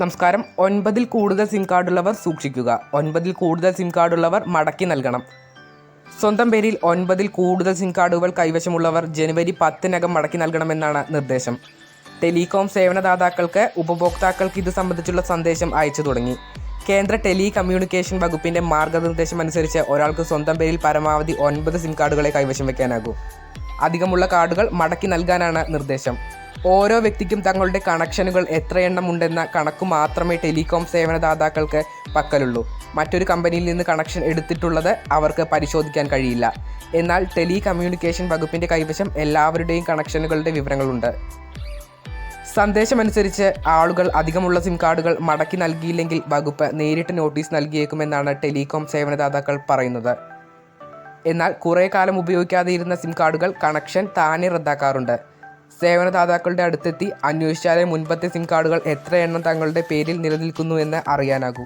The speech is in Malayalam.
നമസ്കാരം. ഒൻപതിൽ കൂടുതൽ സിം കാർഡുള്ളവർ സൂക്ഷിക്കുക. ഒൻപതിൽ കൂടുതൽ സിം കാർഡുള്ളവർ മടക്കി നൽകണം. സ്വന്തം പേരിൽ ഒൻപതിൽ കൂടുതൽ സിം കാർഡുകൾ കൈവശമുള്ളവർ ജനുവരി പത്തിനകം മടക്കി നൽകണമെന്നാണ് നിർദ്ദേശം. ടെലികോം സേവനദാതാക്കൾക്ക് ഉപഭോക്താക്കൾക്ക് ഇത് സംബന്ധിച്ചുള്ള സന്ദേശം അയച്ചു തുടങ്ങി. കേന്ദ്ര ടെലി കമ്മ്യൂണിക്കേഷൻ വകുപ്പിന്റെ മാർഗനിർദ്ദേശം അനുസരിച്ച് ഒരാൾക്ക് സ്വന്തം പേരിൽ പരമാവധി ഒൻപത് സിം കാർഡുകളെ കൈവശം വയ്ക്കാനാകും അധികമുള്ള കാർഡുകൾ മടക്കി നൽകാനാണ് നിർദ്ദേശം. ഓരോ വ്യക്തിക്കും തങ്ങളുടെ കണക്ഷനുകൾ എത്രയെണ്ണം ഉണ്ടെന്ന കണക്ക് മാത്രമേ ടെലികോം സേവനദാതാക്കൾക്ക് പക്കലുള്ളൂ. മറ്റൊരു കമ്പനിയിൽ നിന്ന് കണക്ഷൻ എടുത്തിട്ടുള്ളത് അവർക്ക് പരിശോധിക്കാൻ കഴിയില്ല. എന്നാൽ ടെലി കമ്മ്യൂണിക്കേഷൻ വകുപ്പിന്റെ കൈവശം എല്ലാവരുടെയും കണക്ഷനുകളുടെ വിവരങ്ങളുണ്ട്. സന്ദേശമനുസരിച്ച് ആളുകൾ അധികമുള്ള സിം കാർഡുകൾ മടക്കി നൽകിയില്ലെങ്കിൽ വകുപ്പ് നേരിട്ട് നോട്ടീസ് നൽകിയേക്കുമെന്നാണ് ടെലികോം സേവനദാതാക്കൾ പറയുന്നത്. എന്നാൽ കുറേ കാലം ഉപയോഗിക്കാതെ ഇരുന്ന സിം കാർഡുകൾ കണക്ഷൻ താനെ റദ്ദാക്കാറുണ്ട്. സേവനദാതാക്കളുടെ അടുത്തെത്തി അന്വേഷിച്ചാലേ മുൻപത്തെ സിം കാർഡുകൾ എത്ര എണ്ണം തങ്ങളുടെ പേരിൽ നിലനിൽക്കുന്നുവെന്ന് അറിയാനാകൂ.